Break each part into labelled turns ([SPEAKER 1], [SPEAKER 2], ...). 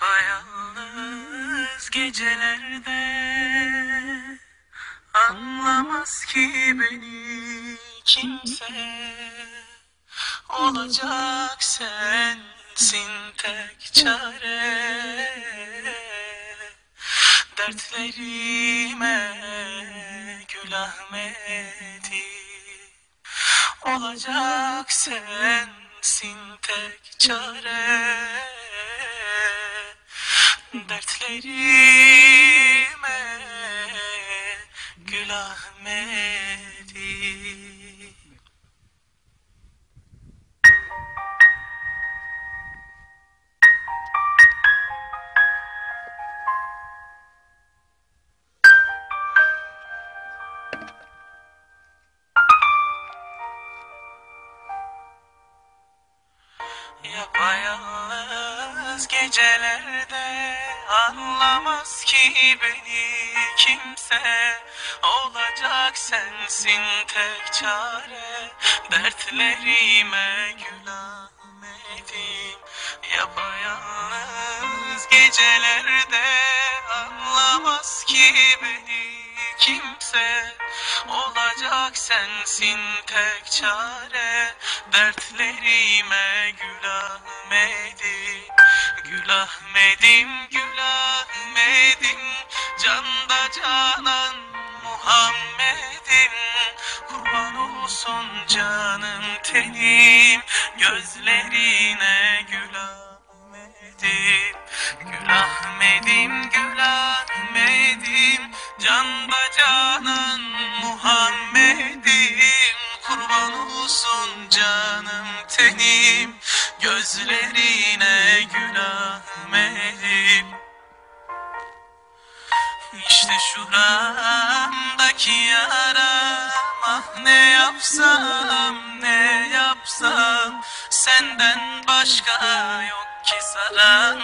[SPEAKER 1] Yapayalnız gecelerde Anlamaz ki beni kimse. Olacak sensin tek çare. Dertlerime gül Ahmet'i Olacak sensin tek çare Dertlerime gül Ahmet'i Yapayalnız gecelerde anlamaz ki beni kimse. Olacak sensin tek çare. Dertlerime gül Ahmet'im Yapayalnız gecelerde anlamaz ki beni kimse. Olacak sensin tek çare. Dertlerime gül Ahmet'im Gül Ahmet'im, gül Ahmet'im Canda canan Muhammed'im. Kurban olsun canım tenim. Gözlerine gül Ahmet'im Gül Ahmet'im, gül Ahmet'im Canda canan tenim Gözlerine gül Ahmet'im İşte şuramdaki yara Ah ne yapsam ne yapsam? Senden başka yok ki saran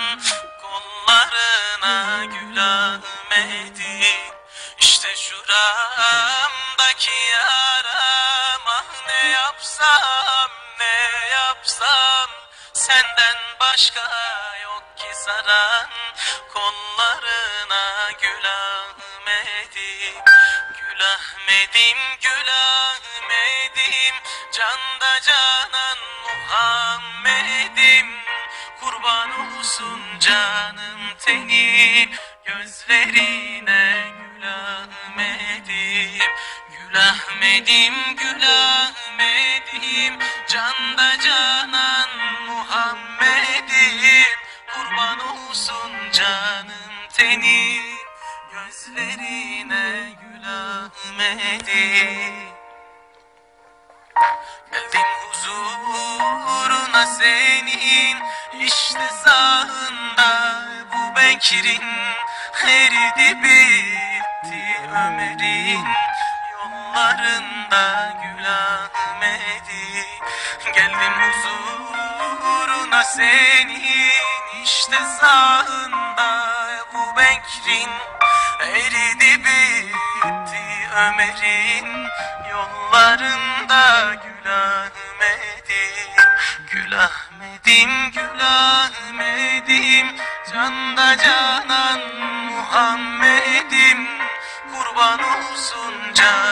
[SPEAKER 1] Kollarına gül Ahmet'im İşte şuramdaki yaram Ah ne yapsam yapsam Senden başka yok ki saran. Kollarına gül Ahmet'im Gül Ahmet'im gül Ahmet'im Canda canan Muhammed'im. Kurban olsun canım tenim Gözlerine Gül Ahmet'im gül Ahmet'im Canda canan Muhammed'im. Kurban olsun canım tenim Gözlerine gül Ahmet'im Geldim huzuruna senin. İşte sağında bu Bekir'in. Eridi bitti Ömer'in yollarında Gül Ahmet'i Geldim huzuruna senin işte sağında bu Bekir'in eridi bitti Ömer'in yollarında. Gül Ahmet'im Gül Ahmet'im Gül Ahmet'im Canda canan Muhammed'im Kurban olsun canım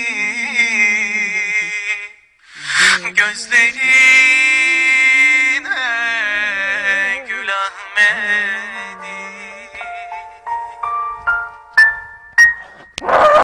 [SPEAKER 1] Gözlerim